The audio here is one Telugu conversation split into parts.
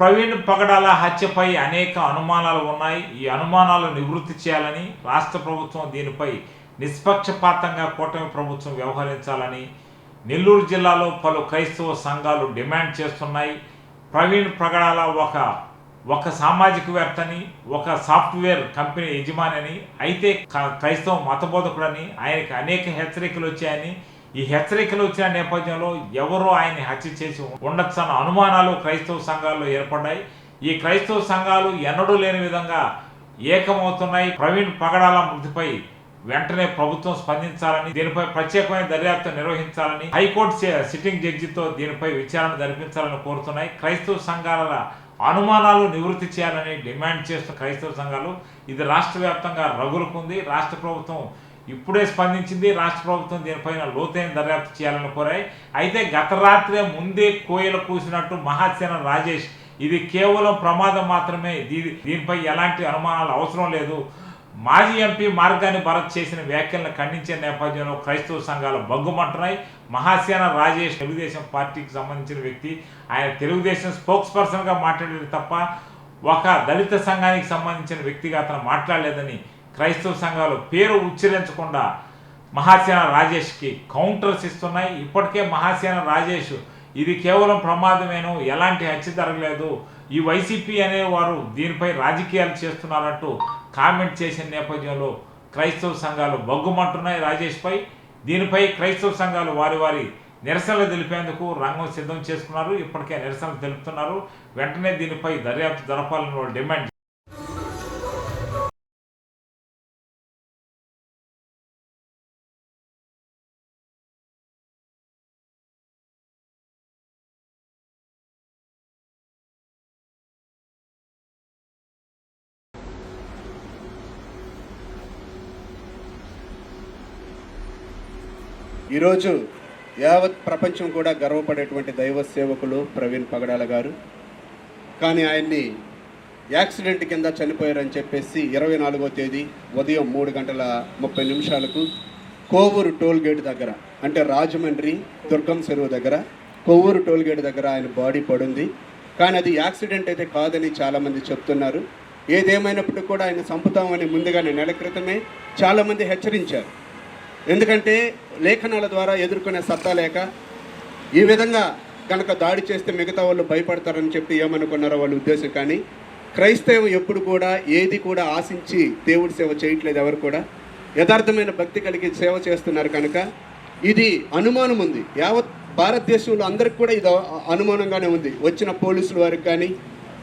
ప్రవీణ్ పగడాల హత్యపై అనేక అనుమానాలు ఉన్నాయి. ఈ అనుమానాలు నివృత్తి చేయాలని రాష్ట్ర ప్రభుత్వం దీనిపై నిష్పక్షపాతంగా కూటమి ప్రభుత్వం వ్యవహరించాలని నెల్లూరు జిల్లాలో పలు క్రైస్తవ సంఘాలు డిమాండ్ చేస్తున్నాయి. ప్రవీణ్ పగడాల ఒక ఒక సామాజికవేత్తని ఒక సాఫ్ట్వేర్ కంపెనీ యజమాని అని అయితే క్రైస్తవ మతబోధకుడని ఆయనకి అనేక హెచ్చరికలు వచ్చాయని ఈ హెచ్చరికలు వచ్చిన నేపథ్యంలో ఎవరో ఆయన్ని హత్య చేసి ఉండొచ్చన్న అనుమానాలు క్రైస్తవ సంఘాల్లో ఏర్పడ్డాయి. ఈ క్రైస్తవ సంఘాలు ఎన్నడూ లేని విధంగా ఏకమవుతున్నాయి. ప్రవీణ్ పగడాల మృతిపై వెంటనే ప్రభుత్వం స్పందించాలని దీనిపై ప్రత్యేకమైన దర్యాప్తు నిర్వహించాలని హైకోర్టు సిట్టింగ్ జడ్జితో దీనిపై విచారణ జరిపించాలని కోరుతున్నాయి. క్రైస్తవ సంఘాల అనుమానాలు నివృత్తి చేయాలని డిమాండ్ చేస్తున్న క్రైస్తవ సంఘాలు ఇది రాష్ట్ర వ్యాప్తంగా రగులుకుంది. రాష్ట్ర ప్రభుత్వం ఇప్పుడే స్పందించింది రాష్ట్ర ప్రభుత్వం దీనిపైన లోతైన దర్యాప్తు చేయాలని కోరాయి. అయితే గత రాత్రే ముందే కోయలు కూసినట్టు మహాసేన రాజేష్ ఇది కేవలం ప్రమాదం మాత్రమే. దీని దీనిపై ఎలాంటి అనుమానాలు అవసరం లేదు. మాజీ ఎంపీ మార్గాన్ని భరత్ చేసిన వ్యాఖ్యలను ఖండించే నేపథ్యంలో క్రైస్తవ సంఘాలు బగ్గుమంటున్నాయి మహాసేన రాజేష్ తెలుగుదేశం పార్టీకి సంబంధించిన వ్యక్తి. ఆయన తెలుగుదేశం స్పోక్స్ పర్సన్గా మాట్లాడేది తప్ప ఒక దళిత సంఘానికి సంబంధించిన వ్యక్తిగా అతను మాట్లాడలేదని క్రైస్తవ సంఘాలు పేరు ఉచ్చరించకుండా మహాసేన రాజేష్కి కౌంటర్స్ ఇస్తున్నాయి. ఇప్పటికే మహాసేన రాజేష్ ఇది కేవలం ప్రమాదమేను ఎలాంటి హత్య జరగలేదు. ఈ వైసీపీ అనేవారు దీనిపై రాజకీయాలు చేస్తున్నారంటూ కామెంట్ చేసిన నేపథ్యంలో క్రైస్తవ సంఘాలు బగ్గుమంటున్నాయి రాజేష్పై. దీనిపై క్రైస్తవ సంఘాలు వారి వారి నిరసనలు తెలిపేందుకు రంగం సిద్ధం చేసుకున్నారు. ఇప్పటికే నిరసనలు తెలుపుతున్నారు. వెంటనే దీనిపై దర్యాప్తు జరపాలని వాళ్ళు డిమాండ్ ఈరోజు యావత్ ప్రపంచం కూడా గర్వపడేటువంటి దైవ సేవకులు ప్రవీణ్ పగడాల గారు. కానీ ఆయన్ని యాక్సిడెంట్ కింద చనిపోయారని చెప్పేసి ఇరవై నాలుగో తేదీ ఉదయం మూడు గంటల ముప్పై నిమిషాలకు కోవూరు టోల్ గేట్ దగ్గర అంటే రాజమండ్రి దుర్గం చెరువు దగ్గర కొవ్వూరు టోల్ గేట్ దగ్గర ఆయన బాడీ పడింది. కానీ అది యాక్సిడెంట్ అయితే కాదని చాలామంది చెప్తున్నారు. ఏదేమైనప్పటికీ కూడా ఆయన చంపుతామని ముందుగానే నెల క్రితమే చాలామంది హెచ్చరించారు. ఎందుకంటే లేఖనాల ద్వారా ఎదుర్కొనే సత్తా లేక ఈ విధంగా కనుక దాడి చేస్తే మిగతా వాళ్ళు భయపడతారని చెప్పి ఏమనుకున్నారో వాళ్ళ ఉద్దేశం కానీ క్రైస్తవం ఎప్పుడు కూడా ఏది కూడా ఆశించి దేవుడి సేవ చేయట్లేదు ఎవరు కూడా. యథార్థమైన భక్తి కలిగి సేవ చేస్తున్నారు కనుక ఇది అనుమానం ఉంది. యావత్ భారతదేశంలో అందరికి కూడా ఇది అనుమానంగానే ఉంది. వచ్చిన పోలీసుల వారికి కానీ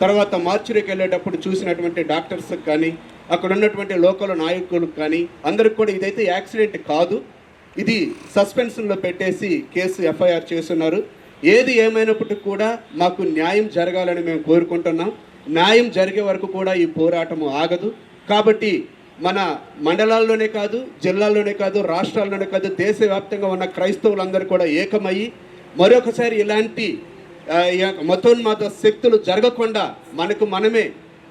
తర్వాత మార్చురీకి వెళ్ళేటప్పుడు చూసినటువంటి డాక్టర్స్కి కానీ అక్కడ ఉన్నటువంటి లోకల్ నాయకులకు కానీ అందరికి కూడా ఇదైతే యాక్సిడెంట్ కాదు. ఇది సస్పెన్షన్లో పెట్టేసి కేసు ఎఫ్ఐఆర్ చేస్తున్నారు. ఏది ఏమైనప్పటికీ కూడా మాకు న్యాయం జరగాలని మేము కోరుకుంటున్నాం. న్యాయం జరిగే వరకు కూడా ఈ పోరాటము ఆగదు. కాబట్టి మన మండలాల్లోనే కాదు జిల్లాల్లోనే కాదు రాష్ట్రాల్లోనే కాదు దేశవ్యాప్తంగా ఉన్న క్రైస్తవులందరూ కూడా ఏకమయ్యి మరొకసారి ఇలాంటి మతోన్మాద శక్తులు జరగకుండా మనకు మనమే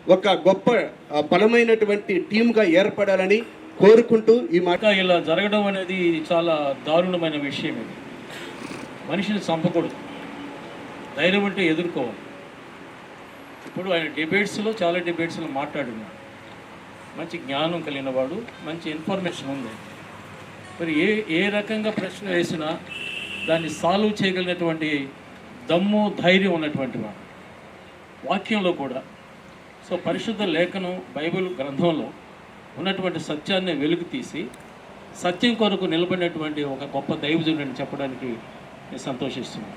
ఒక గొప్ప బలమైనటువంటి టీమ్గా ఏర్పడాలని కోరుకుంటూ ఈ మాట. ఇలా జరగడం అనేది చాలా దారుణమైన విషయం ఇది. మనిషిని చంపకూడదు. ధైర్యం అంటే ఎదుర్కోవాలి. ఇప్పుడు ఆయన డిబేట్స్లో చాలా డిబేట్స్లో మాట్లాడున్నాడు. మంచి జ్ఞానం కలిగిన వాడు మంచి ఇన్ఫర్మేషన్ ఉంది. మరి ఏ ఏ రకంగా ప్రశ్న వేసినా దాన్ని సాల్వ్ చేయగలిగినటువంటి దమ్ము ధైర్యం ఉన్నటువంటి వాడు. వాక్యంలో కూడా సో పరిశుద్ధ లేఖనం బైబిల్ గ్రంథంలో ఉన్నటువంటి సత్యాన్ని వెలుగు తీసి సత్యం కొరకు నిలబడినటువంటి ఒక గొప్ప దైవజనుడిని చెప్పడానికి నేను సంతోషిస్తున్నాను.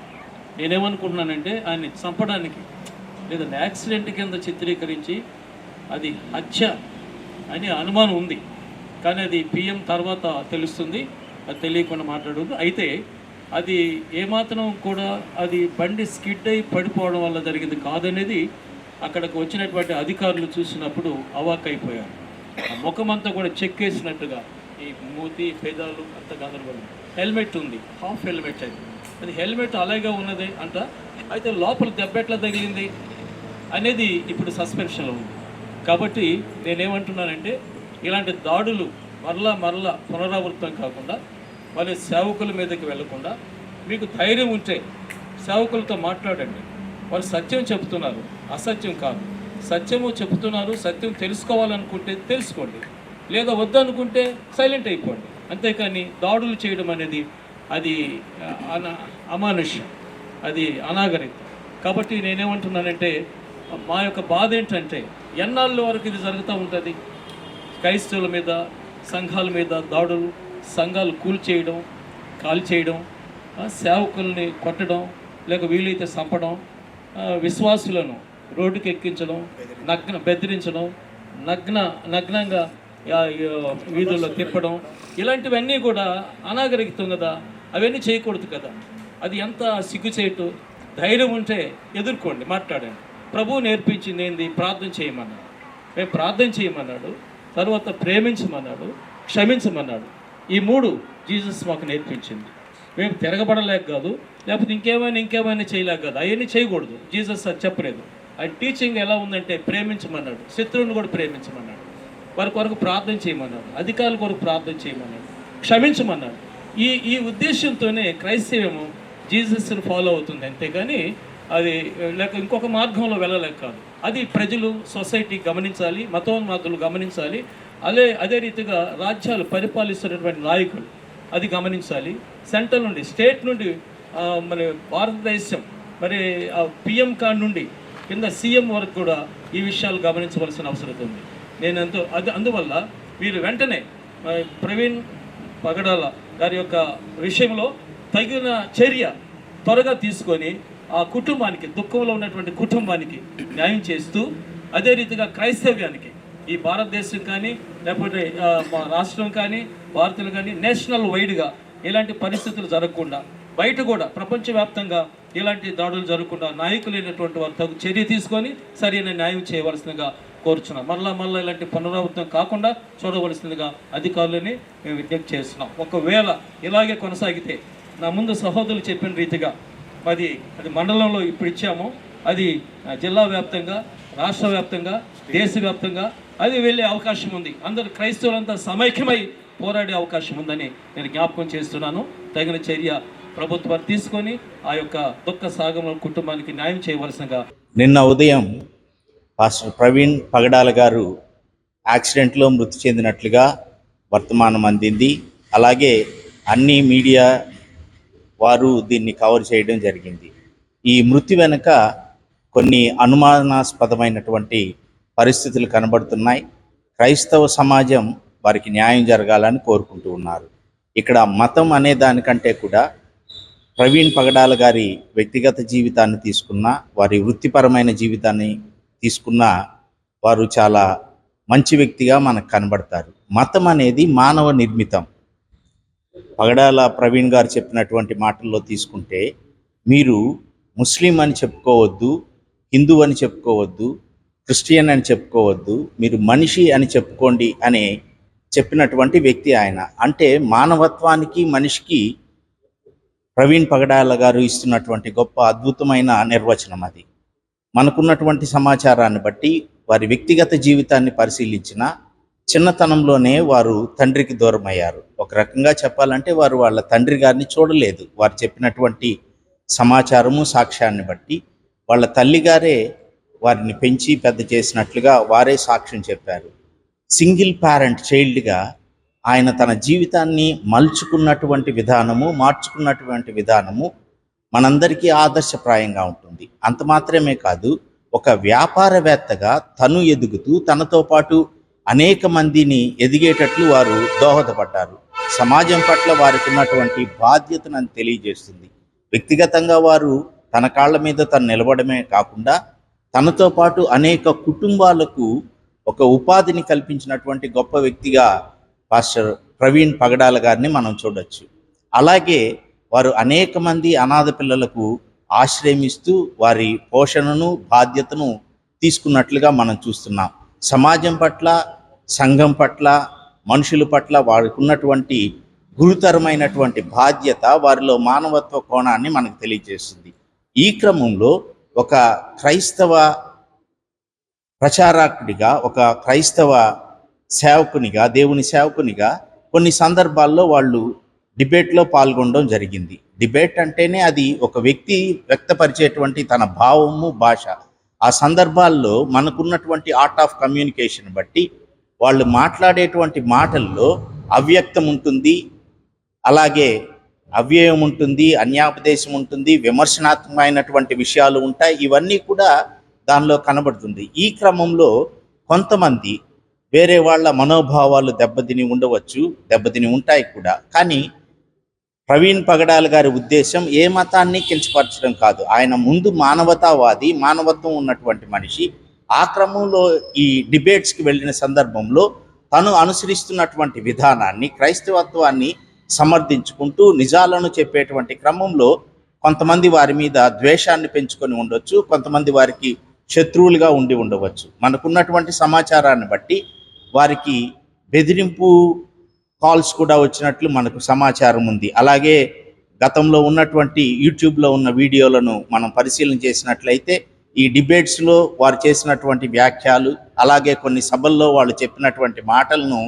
నేనేమనుకుంటున్నానంటే ఆయన్ని చంపడానికి లేదా యాక్సిడెంట్ కింద చిత్రీకరించి అది హత్య అని అనుమానం ఉంది. కానీ అది పిఎం తర్వాత తెలుస్తుంది అది తెలియకుండా మాట్లాడుతుంది అయితే అది ఏమాత్రం కూడా అది బండి స్కిడ్ అయి పడిపోవడం వల్ల జరిగింది కాదనేది అక్కడికి వచ్చినటువంటి అధికారులు చూసినప్పుడు అవాక్ అయిపోయారు ముఖం అంతా కూడా చెక్కేసినట్టుగా ఈ మూతి పేదాలు అంత గందరగోళం. హెల్మెట్ ఉంది హాఫ్ హెల్మెట్ అది. అది హెల్మెట్ అలాగే ఉన్నది అంట అయితే లోపల దెబ్బ ఎట్లా తగిలింది అనేది ఇప్పుడు సస్పెన్షన్లో ఉంది. కాబట్టి నేనేమంటున్నానంటే ఇలాంటి దాడులు మరలా మరలా పునరావృతం కాకుండా వాళ్ళ సేవకుల మీదకి వెళ్ళకుండా మీకు ధైర్యం ఉంటే సేవకులతో మాట్లాడండి. వాళ్ళు సత్యం చెబుతున్నారు. అసత్యం కాదు. సత్యము చెబుతున్నారు సత్యం తెలుసుకోవాలనుకుంటే తెలుసుకోండి. లేదా వద్దనుకుంటే సైలెంట్ అయిపోండి. అంతేకాని దాడులు చేయడం అనేది అది అమానుష్యం. అది అనాగరికం. కాబట్టి నేనేమంటున్నానంటే మా యొక్క బాధ ఏంటంటే ఎన్నాళ్ళ వరకు ఇది జరుగుతూ ఉంటుంది? క్రైస్తవుల మీద సంఘాల మీద దాడులు సంఘాలు కూల్చేయడం కాల్చేయడం సేవకుల్ని కొట్టడం లేక వీలైతే చంపడం విశ్వాసులను రోడ్డుకి ఎక్కించడం నగ్న బెదిరించడం నగ్న నగ్నంగా వీధుల్లో తిప్పడం ఇలాంటివన్నీ కూడా అనాగరికతం కదా అవన్నీ చేయకూడదు కదా. అది ఎంత సిగ్గుచేటు ధైర్యం ఉంటే ఎదుర్కోండి మాట్లాడండి. ప్రభువు నేర్పించింది ఏంది ప్రార్థన చేయమన్నాడు. మేము ప్రార్థన చేయమన్నాడు తర్వాత ప్రేమించమన్నాడు క్షమించమన్నాడు. ఈ మూడు జీసస్ మాకు నేర్పించింది. మేము తిరగబడలేక కాదు లేకపోతే ఇంకేమైనా ఇంకేమైనా చేయలేక కదా. అవన్నీ చేయకూడదు. జీసస్ అది చెప్పలేదు. ఆయన టీచింగ్ ఎలా ఉందంటే ప్రేమించమన్నాడు. శత్రువుని కూడా ప్రేమించమన్నాడు. వారి కొరకు ప్రార్థన చేయమన్నాడు. అధికారుల కొరకు ప్రార్థన చేయమన్నాడు. క్షమించమన్నాడు. ఈ ఈ ఉద్దేశంతోనే క్రైస్తవ్యము జీసస్ని ఫాలో అవుతుంది. అంతేగాని అది లేక ఇంకొక మార్గంలో వెళ్ళలేక కాదు. అది ప్రజలు సొసైటీ గమనించాలి మతోన్మాతులు గమనించాలి. అదే అదే రీతిగా రాజ్యాలు పరిపాలిస్తున్నటువంటి నాయకులు అది గమనించాలి. సెంట్రల్ నుండి స్టేట్ నుండి మరి భారతదేశం మరి పిఎం కాడ్ నుండి కింద సీఎం వరకు కూడా ఈ విషయాలు గమనించవలసిన అవసరం ఉంది. నేను ఎంతో అది అందువల్ల మీరు వెంటనే ప్రవీణ్ పగడాల గారి యొక్క విషయంలో తగిన చర్య త్వరగా తీసుకొని ఆ కుటుంబానికి దుఃఖంలో ఉన్నటువంటి కుటుంబానికి న్యాయం చేస్తూ అదే రీతిగా క్రైస్తవ్యానికి ఈ భారతదేశం కానీ లేకపోతే మా రాష్ట్రం కానీ భారతీయులు కానీ నేషనల్ వైడ్గా ఇలాంటి పరిస్థితులు జరగకుండా బయట కూడా ప్రపంచవ్యాప్తంగా ఇలాంటి దాడులు జరగకుండా నాయకులైనటువంటి వారు తగు చర్య తీసుకొని సరైన న్యాయం చేయవలసిందిగా కోరుచున్నాం. మరలా మరలా ఇలాంటి పునరావృతం కాకుండా చూడవలసిందిగా అధికారులని మేము విజ్ఞప్తి చేస్తున్నాం. ఒకవేళ ఇలాగే కొనసాగితే నా ముందు సహోదరులు చెప్పిన రీతిగా అది అది మండలంలో ఇప్పుడు ఇచ్చాము. అది జిల్లా వ్యాప్తంగా రాష్ట్ర వ్యాప్తంగా దేశవ్యాప్తంగా అది వెళ్ళే అవకాశం ఉంది. అందరు క్రైస్తవులంతా సమైక్యమై పోరాడే అవకాశం ఉందని నేను జ్ఞాపకం చేస్తున్నాను. తగిన చర్య ప్రభుత్వాలు తీసుకొని ఆ యొక్క దుఃఖ సాగమ కుటుంబానికి న్యాయం చేయవలసినగా నిన్న ఉదయం పాస్టర్ ప్రవీణ్ పగడాల గారు యాక్సిడెంట్లో మృతి చెందినట్లుగా వర్తమానం అందింది. అలాగే అన్ని మీడియా వారు దీన్ని కవర్ చేయడం జరిగింది. ఈ మృతి వెనుక కొన్ని అనుమానాస్పదమైనటువంటి పరిస్థితులు కనబడుతున్నాయి. క్రైస్తవ సమాజం వారికి న్యాయం జరగాలని కోరుకుంటూ ఉన్నారు. ఇక్కడ మతం అనే దానికంటే కూడా ప్రవీణ్ పగడాల గారి వ్యక్తిగత జీవితాన్ని తీసుకున్న వారి వృత్తిపరమైన జీవితాన్ని తీసుకున్న వారు చాలా మంచి వ్యక్తిగా మనకు కనబడతారు. మతం అనేది మానవ నిర్మితం. పగడాల ప్రవీణ్ గారు చెప్పినటువంటి మాటల్లో తీసుకుంటే మీరు ముస్లిం అని చెప్పుకోవద్దు హిందూ అని చెప్పుకోవద్దు క్రిస్టియన్ అని చెప్పుకోవద్దు మీరు మనిషి అని చెప్పుకోండి అని చెప్పినటువంటి వ్యక్తి ఆయన. అంటే మానవత్వానికి మనిషికి ప్రవీణ్ పగడాల గారు ఇస్తున్నటువంటి గొప్ప అద్భుతమైన నిర్వచనం అది. మనకున్నటువంటి సమాచారాన్ని బట్టి వారి వ్యక్తిగత జీవితాన్ని పరిశీలించిన చిన్నతనంలోనే వారు తండ్రికి దూరం అయ్యారు ఒక రకంగా చెప్పాలంటే వారు వాళ్ళ తండ్రి గారిని చూడలేదు. వారు చెప్పినటువంటి సమాచారము సాక్ష్యాన్ని బట్టి వాళ్ళ తల్లిగారే వారిని పెంచి పెద్ద చేసినట్లుగా వారే సాక్ష్యం చెప్పారు. సింగిల్ పేరెంట్ చైల్డ్గా ఆయన తన జీవితాన్ని మలుచుకున్నటువంటి విధానము మార్చుకున్నటువంటి విధానము మనందరికీ ఆదర్శప్రాయంగా ఉంటుంది. అంత మాత్రమే కాదు ఒక వ్యాపారవేత్తగా తను ఎదుగుతూ తనతో పాటు అనేక మందిని ఎదిగేటట్లు వారు దోహదపడ్డారు. సమాజం పట్ల వారికి ఉన్నటువంటి బాధ్యతను తెలియజేస్తుంది. వ్యక్తిగతంగా వారు తన కాళ్ళ మీద తను నిలబడమే కాకుండా తనతో పాటు అనేక కుటుంబాలకు ఒక ఉపాధిని కల్పించినటువంటి గొప్ప వ్యక్తిగా పాస్టర్ ప్రవీణ్ పగడాల గారిని మనం చూడొచ్చు. అలాగే వారు అనేక మంది అనాథ పిల్లలకు ఆశ్రయం ఇస్తూ వారి పోషణను బాధ్యతను తీసుకున్నట్లుగా మనం చూస్తున్నాం. సమాజం పట్ల సంఘం పట్ల మనుషుల పట్ల వారికి ఉన్నటువంటి గురుతరమైనటువంటి బాధ్యత వారిలో మానవత్వ కోణాన్ని మనకు తెలియజేస్తుంది. ఈ క్రమంలో ఒక క్రైస్తవ ప్రచారకుడిగా ఒక క్రైస్తవ సేవకునిగా దేవుని సేవకునిగా కొన్ని సందర్భాల్లో వాళ్ళు డిబేట్లో పాల్గొనడం జరిగింది. డిబేట్ అంటేనే అది ఒక వ్యక్తి వ్యక్తపరిచేటువంటి తన భావము భాష. ఆ సందర్భాల్లో మనకున్నటువంటి ఆర్ట్ ఆఫ్ కమ్యూనికేషన్ బట్టి వాళ్ళు మాట్లాడేటువంటి మాటల్లో అవ్యక్తం ఉంటుంది. అలాగే అవ్యయం ఉంటుంది అన్యాపదేశం ఉంటుంది విమర్శనాత్మకమైనటువంటి విషయాలు ఉంటాయి. ఇవన్నీ కూడా దానిలో కనబడుతుంది. ఈ క్రమంలో కొంతమంది వేరే వాళ్ళ మనోభావాలు దెబ్బతిని ఉండవచ్చు దెబ్బతిని ఉంటాయి కూడా. కానీ ప్రవీణ్ పగడాల్ గారి ఉద్దేశం ఏ మతాన్ని కించపరచడం కాదు. ఆయన ముందు మానవతావాది మానవత్వం ఉన్నటువంటి మనిషి. ఆ క్రమంలో ఈ డిబేట్స్కి వెళ్ళిన సందర్భంలో తను అనుసరిస్తున్నటువంటి విధానాన్ని క్రైస్తవత్వాన్ని సమర్థించుకుంటూ నిజాలను చెప్పేటువంటి క్రమంలో కొంతమంది వారి మీద ద్వేషాన్ని పెంచుకొని ఉండొచ్చు కొంతమంది వారికి శత్రువులుగా ఉండి ఉండవచ్చు. మనకున్నటువంటి సమాచారాన్ని బట్టి వారికి బెదిరింపు కాల్స్ కూడా వచ్చినట్లు మనకు సమాచారం ఉంది. అలాగే గతంలో ఉన్నటువంటి యూట్యూబ్లో ఉన్న వీడియోలను మనం పరిశీలన చేసినట్లయితే ఈ డిబేట్స్లో వారు చేసినటువంటి వ్యాఖ్యలు అలాగే కొన్ని సభల్లో వాళ్ళు చెప్పినటువంటి మాటలను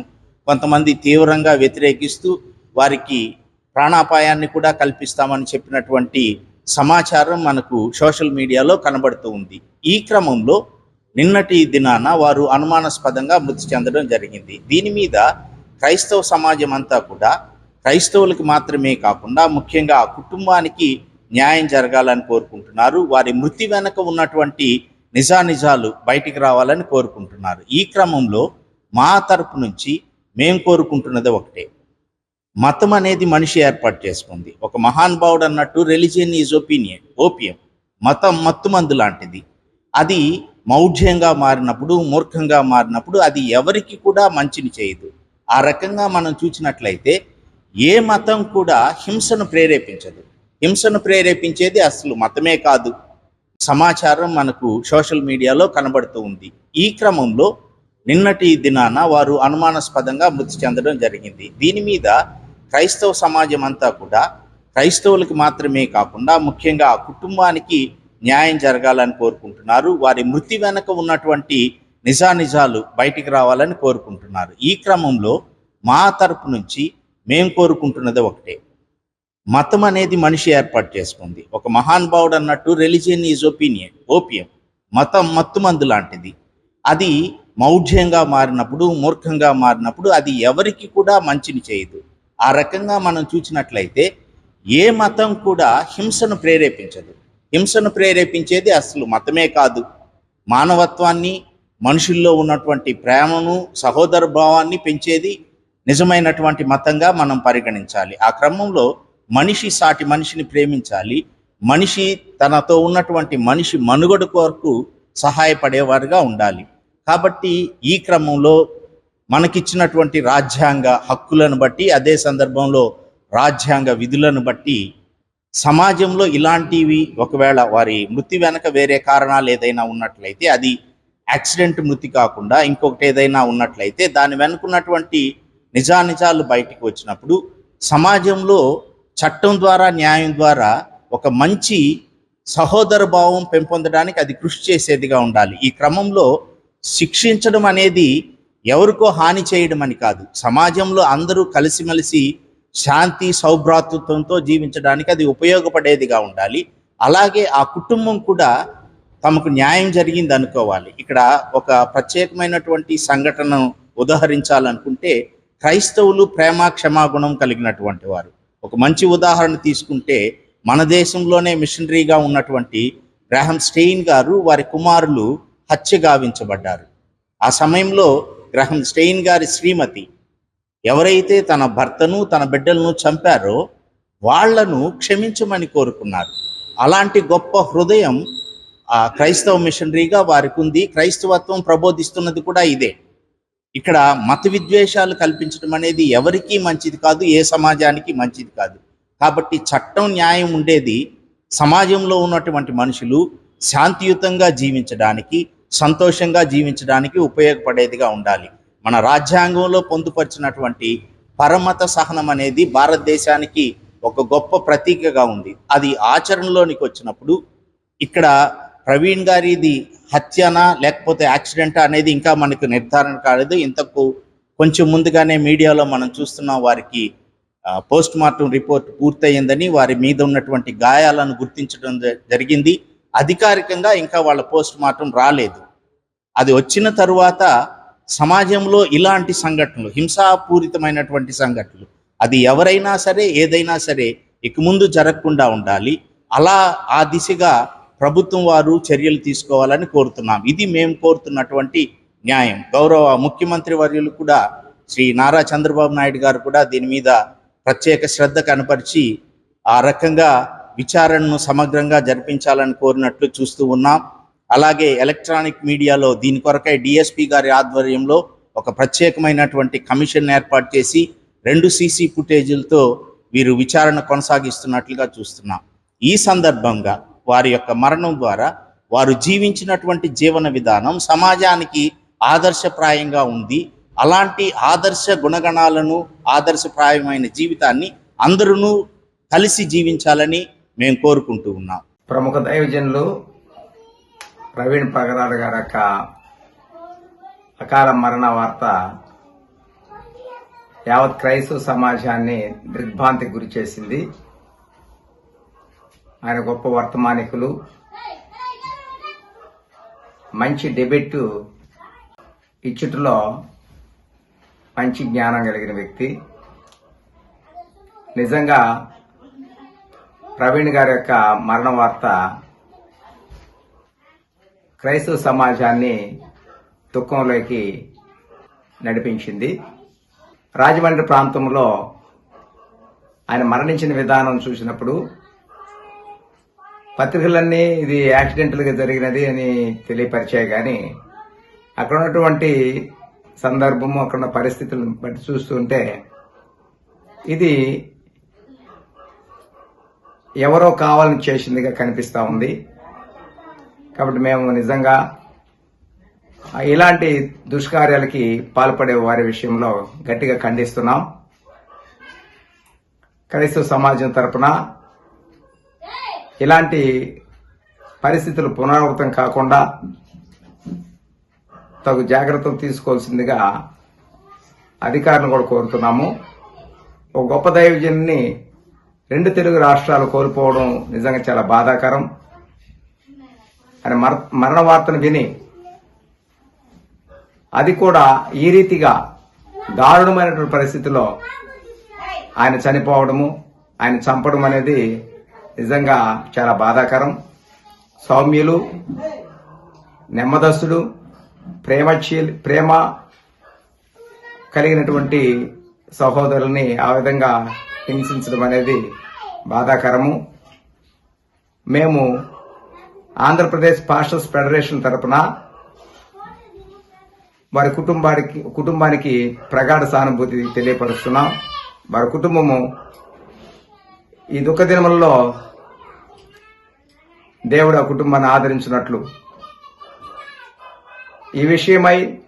కొంతమంది తీవ్రంగా వ్యతిరేకిస్తూ వారికి ప్రాణాపాయాన్ని కూడా కల్పిస్తామని చెప్పినటువంటి సమాచారం మనకు సోషల్ మీడియాలో కనబడుతూ ఉంది. ఈ క్రమంలో నిన్నటి దినాన వారు అనుమానాస్పదంగా మృతి చెందడం జరిగింది. దీని మీద క్రైస్తవ సమాజం అంతా కూడా క్రైస్తవులకు మాత్రమే కాకుండా ముఖ్యంగా ఆ కుటుంబానికి న్యాయం జరగాలని కోరుకుంటున్నారు. వారి మృతి వెనక ఉన్నటువంటి నిజానిజాలు బయటికి రావాలని కోరుకుంటున్నారు. ఈ క్రమంలో మా తరపు నుంచి మేము కోరుకుంటున్నది ఒకటే. మతం అనేది మనిషి ఏర్పాటు చేసుకుంది. ఒక మహానుభావుడు అన్నట్టు రిలిజియన్ ఈజ్ ఒపీనియన్ ఓపియం మతం మత్తుమందు లాంటిది. అది మౌఢ్యంగా మారినప్పుడు మూర్ఖంగా మారినప్పుడు అది ఎవరికి కూడా మంచిని చేయదు. ఆ రకంగా మనం చూసినట్లయితే ఏ మతం కూడా హింసను ప్రేరేపించదు. హింసను ప్రేరేపించేది అసలు మతమే కాదు. సమాచారం మనకు సోషల్ మీడియాలో కనబడుతూ ఉంది. ఈ క్రమంలో నిన్నటి దినాన వారు అనుమానాస్పదంగా మృతి చెందడం జరిగింది. దీని మీద క్రైస్తవ సమాజం అంతా కూడా క్రైస్తవులకు మాత్రమే కాకుండా ముఖ్యంగా ఆ కుటుంబానికి న్యాయం జరగాలని కోరుకుంటున్నారు. వారి మృతి వెనక ఉన్నటువంటి నిజానిజాలు బయటికి రావాలని కోరుకుంటున్నారు. ఈ క్రమంలో మా తరపు నుంచి మేము కోరుకుంటున్నది ఒకటే. మతం అనేది మనిషి ఏర్పాటు చేసుకుంది. ఒక మహానుభావుడు అన్నట్టు రిలిజియన్ ఈజ్ ఒపీనియన్ ఓపియం. మతం మత్తుమందు లాంటిది. అది మౌఢ్యంగా మారినప్పుడు మూర్ఖంగా మారినప్పుడు అది ఎవరికి కూడా మంచిని చేయదు. ఆ రకంగా మనం చూసినట్లయితే ఏ మతం కూడా హింసను ప్రేరేపించదు. హింసను ప్రేరేపించేది అసలు మతమే కాదు. మానవత్వాన్ని మనుషుల్లో ఉన్నటువంటి ప్రేమను సహోదర భావాన్ని పెంచేది నిజమైనటువంటి మతంగా మనం పరిగణించాలి. ఆ క్రమంలో మనిషి సాటి మనిషిని ప్రేమించాలి. మనిషి తనతో ఉన్నటువంటి మనిషి మనుగడ కొరకు సహాయపడేవారుగా ఉండాలి. కాబట్టి ఈ క్రమంలో మనకిచ్చినటువంటి రాజ్యాంగ హక్కులను బట్టి అదే సందర్భంలో రాజ్యాంగ విధులను బట్టి సమాజంలో ఇలాంటివి ఒకవేళ వారి మృతి వెనక వేరే కారణాలు ఏదైనా ఉన్నట్లయితే అది యాక్సిడెంట్ మృతి కాకుండా ఇంకొకటి ఏదైనా ఉన్నట్లయితే దాని వెనుకున్నటువంటి నిజానిజాలు బయటికి వచ్చినప్పుడు సమాజంలో చట్టం ద్వారా న్యాయం ద్వారా ఒక మంచి సహోదర భావం పెంపొందడానికి అది కృషి చేసేదిగా ఉండాలి. ఈ క్రమంలో శిక్షించడం అనేది ఎవరికో హాని చేయడం అని కాదు. సమాజంలో అందరూ కలిసిమెలిసి శాంతి సౌభ్రాతృత్వంతో జీవించడానికి అది ఉపయోగపడేదిగా ఉండాలి. అలాగే ఆ కుటుంబం కూడా తమకు న్యాయం జరిగింది అనుకోవాలి. ఇక్కడ ఒక ప్రత్యేకమైనటువంటి సంఘటనను ఉదాహరించాలనుకుంటే క్రైస్తవులు ప్రేమ క్షమాగుణం కలిగినటువంటి వారు. ఒక మంచి ఉదాహరణ తీసుకుంటే మన దేశంలోనే మిషనరీగా ఉన్నటువంటి గ్రాహం స్టెయిన్ గారు వారి కుమారులు హత్య గావించబడ్డారు. ఆ సమయంలో గ్రహం స్టెయిన్ గారి శ్రీమతి. ఎవరైతే తన భర్తను తన బిడ్డలను చంపారో వాళ్ళను క్షమించమని కోరుకున్నారు. అలాంటి గొప్ప హృదయం ఆ క్రైస్తవ మిషనరీగా వారికి ఉంది. క్రైస్తవత్వం ప్రబోధిస్తున్నది కూడా ఇదే. ఇక్కడ మత విద్వేషాలు కల్పించడం అనేది ఎవరికీ మంచిది కాదు ఏ సమాజానికి మంచిది కాదు. కాబట్టి చట్టం న్యాయం ఉండేది. సమాజంలో ఉన్నటువంటి మనుషులు శాంతియుతంగా జీవించడానికి సంతోషంగా జీవించడానికి ఉపయోగపడేదిగా ఉండాలి. మన రాజ్యాంగంలో పొందుపరిచినటువంటి పరమత సహనం అనేది భారతదేశానికి ఒక గొప్ప ప్రతీకగా ఉంది. అది ఆచరణలోనికి వచ్చినప్పుడు ఇక్కడ ప్రవీణ్ గారిది హత్యనా లేకపోతే యాక్సిడెంటా అనేది ఇంకా మనకు నిర్ధారణ కాలేదు. ఇంతకు కొంచెం ముందుగానే మీడియాలో మనం చూస్తున్నాం వారికి పోస్ట్ మార్టం రిపోర్ట్ పూర్తయిందని వారి మీద ఉన్నటువంటి గాయాలను గుర్తించడం జ- జరిగింది. అధికారికంగా ఇంకా వాళ్ళ పోస్ట్ మార్టం రాలేదు. అది వచ్చిన తరువాత సమాజంలో ఇలాంటి సంఘటనలు హింసాపూరితమైనటువంటి సంఘటనలు అది ఎవరైనా సరే ఏదైనా సరే ఇక ముందు జరగకుండా ఉండాలి. అలా ఆ దిశగా ప్రభుత్వం వారు చర్యలు తీసుకోవాలని కోరుతున్నాం. ఇది మేము కోరుతున్నటువంటి న్యాయం. గౌరవ ముఖ్యమంత్రి వర్యులు కూడా శ్రీ నారా చంద్రబాబు నాయుడు గారు కూడా దీని మీద ప్రత్యేక శ్రద్ధ కనపరిచి ఆ రకంగా విచారణను సమగ్రంగా జరిపించాలని కోరినట్లు చూస్తూ ఉన్నాం. అలాగే ఎలక్ట్రానిక్ మీడియాలో దీని కొరకై డిఎస్పి గారి ఆధ్వర్యంలో ఒక ప్రత్యేకమైనటువంటి కమిషన్ ఏర్పాటు చేసి రెండు సీసీ ఫుటేజీలతో వీరు విచారణ కొనసాగిస్తున్నట్లుగా చూస్తున్నాం. ఈ సందర్భంగా వారి యొక్క మరణం ద్వారా వారు జీవించినటువంటి జీవన విధానం సమాజానికి ఆదర్శప్రాయంగా ఉంది. అలాంటి ఆదర్శ గుణగణాలను ఆదర్శప్రాయమైన జీవితాన్ని అందరూ కలిసి జీవించాలని మేము కోరుకుంటూ ఉన్నాం. ప్రముఖ దైవజనులు ప్రవీణ్ పగరాడు గారి యొక్క అకాల మరణ వార్త యావత్ క్రైస్తవ సమాజాన్ని దిగ్భ్రాంతికి గురి చేసింది. ఆయన గొప్ప వర్తమానికులు. మంచి డెబిట్ ఇచ్చుటలో మంచి జ్ఞానం కలిగిన వ్యక్తి. నిజంగా ప్రవీణ్ గారి యొక్క మరణ వార్త క్రైస్తవ సమాజాన్ని దుఃఖంలోకి నడిపించింది. రాజమండ్రి ప్రాంతంలో ఆయన మరణించిన విధానం చూసినప్పుడు పత్రికలన్నీ ఇది యాక్సిడెంటల్గా జరిగినది అని తెలియపరిచాయి కానీ అక్కడ ఉన్నటువంటి సందర్భము అక్కడ ఉన్న పరిస్థితులను బట్టి చూస్తుంటే ఇది ఎవరో కావాలని చేసిందిగా కనిపిస్తూ ఉంది. కాబట్టి మేము నిజంగా ఇలాంటి దుష్కార్యాలకి పాల్పడే వారి విషయంలో గట్టిగా ఖండిస్తున్నాం. క్రైస్తవ సమాజం తరపున ఇలాంటి పరిస్థితులు పునరావృతం కాకుండా తగు జాగ్రత్తలు తీసుకోవాల్సిందిగా అధికారులను కూడా కోరుతున్నాము. ఒక గొప్ప దైవజన్ని రెండు తెలుగు రాష్ట్రాలు కోల్పోవడం నిజంగా చాలా బాధాకరం. ఆయన మర- మరణ వార్తను విని అది కూడా ఈ రీతిగా దారుణమైనటువంటి పరిస్థితిలో ఆయన చనిపోవడము ఆయన చంపడం అనేది నిజంగా చాలా బాధాకరం. సౌమ్యులు నెమ్మదస్తుడు ప్రేమశీల్ ప్రేమ కలిగినటువంటి సహోదరుల్ని ఆ విధంగా హింసించడం అనేది బాధాకరము. మేము ఆంధ్రప్రదేశ్ పాస్టర్స్ ఫెడరేషన్ తరపున వారి కుటుంబానికి కుటుంబానికి ప్రగాఢ సానుభూతి తెలియపరుస్తున్నాం. వారి కుటుంబము ఈ దుఃఖ దినములలో దేవుడు ఆ కుటుంబాన్ని ఆదరించినట్లు. ఈ విషయమై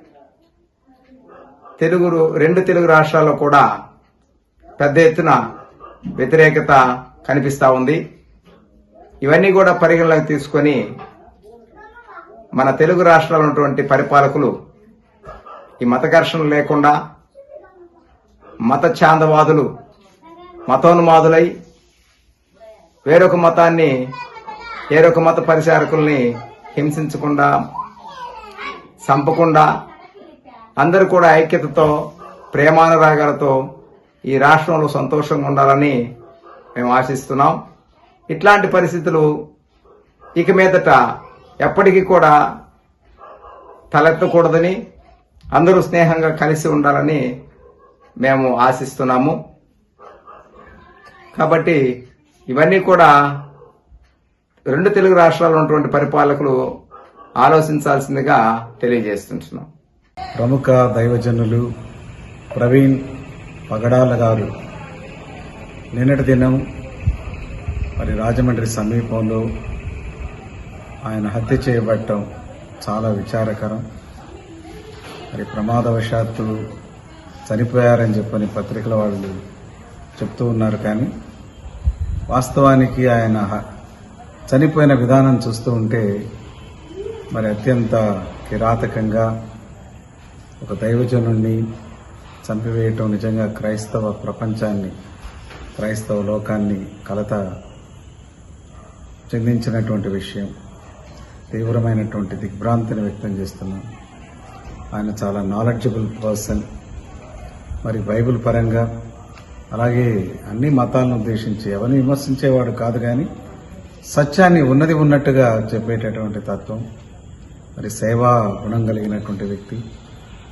తెలుగు రెండు తెలుగు రాష్ట్రాల్లో కూడా పెద్ద ఎత్తున వ్యతిరేకత కనిపిస్తూ ఉంది. ఇవన్నీ కూడా పరిగణలోకి తీసుకొని మన తెలుగు రాష్ట్రాల్లో ఉన్నటువంటి పరిపాలకులు ఈ మత ఘర్షణ లేకుండా మత ఛాందవాదులు మతోన్మాదులై వేరొక మతాన్ని వేరొక మత పరిచారకుల్ని హింసించకుండా చంపకుండా అందరూ కూడా ఐక్యతతో ప్రేమానురాగాలతో ఈ రాష్ట్రంలో సంతోషంగా ఉండాలని మేము ఆశిస్తున్నాం. ఇట్లాంటి పరిస్థితులు ఇక మీదట ఎప్పటికీ కూడా తలెత్తకూడదని అందరూ స్నేహంగా కలిసి ఉండాలని మేము ఆశిస్తున్నాము. కాబట్టి ఇవన్నీ కూడా రెండు తెలుగు రాష్ట్రాల్లో ఉన్నటువంటి పరిపాలకులు ఆలోచించాల్సిందిగా తెలియజేస్తున్నాం ప్రముఖ దైవజనులు ప్రవీణ్ పగడాల గారు. నిన్నటి దినం మరి రాజమండ్రి సమీపంలో ఆయన హత్య చేయబడటం చాలా విచారకరం. మరి ప్రమాదవశాత్తు చనిపోయారని చెప్పని పత్రికల వాళ్ళు చెప్తూ ఉన్నారు కానీ వాస్తవానికి ఆయన చనిపోయిన విధానం చూస్తూ ఉంటే మరి అత్యంత కిరాతకంగా ఒక దైవజనుణ్ణి చంపివేయటం నిజంగా క్రైస్తవ ప్రపంచాన్ని క్రైస్తవ లోకాన్ని కలత చెందించినటువంటి విషయం. తీవ్రమైనటువంటి దిగ్భ్రాంతిని వ్యక్తం చేస్తున్నాం. ఆయన చాలా నాలెడ్జబుల్ పర్సన్ మరి బైబిల్ పరంగా అలాగే అన్ని మతాలను ఉద్దేశించి ఎవరిని విమర్శించేవాడు కాదు కానీ సత్యాన్ని ఉన్నది ఉన్నట్టుగా చెప్పేటటువంటి తత్వం. మరి సేవా గుణం కలిగినటువంటి వ్యక్తి.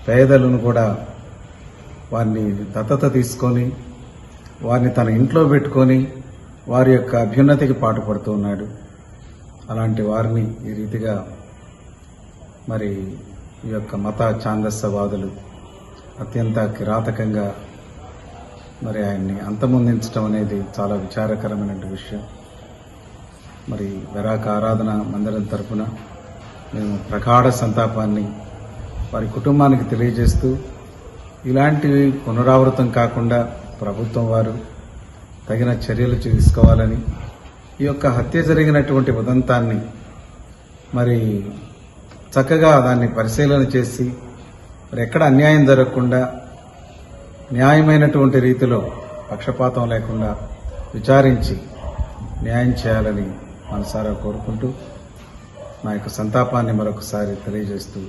పేదలను కూడా వారిని దత్తత తీసుకొని వారిని తన ఇంట్లో పెట్టుకొని వారి యొక్క అభ్యున్నతికి పాటుపడుతూ ఉన్నాడు. అలాంటి వారిని ఈ రీతిగా మరి ఈ యొక్క మత ఛాందస్యవాదులు అత్యంత కిరాతకంగా మరి ఆయన్ని అంతమొందించడం అనేది చాలా విచారకరమైన విషయం. మరి వెరాక ఆరాధన మందిరం తరపున మేము ప్రగాఢ సంతాపాన్ని వారి కుటుంబానికి తెలియజేస్తూ ఇలాంటివి పునరావృతం కాకుండా ప్రభుత్వం వారు తగిన చర్యలు తీసుకోవాలని ఈ యొక్క హత్య జరిగినటువంటి ఉదంతాన్ని మరి చక్కగా దాన్ని పరిశీలన చేసి మరి ఎక్కడ అన్యాయం జరగకుండా న్యాయమైనటువంటి రీతిలో పక్షపాతం లేకుండా విచారించి న్యాయం చేయాలని మనసారా కోరుకుంటూ నా యొక్క సంతాపాన్ని మరొకసారి తెలియజేస్తూ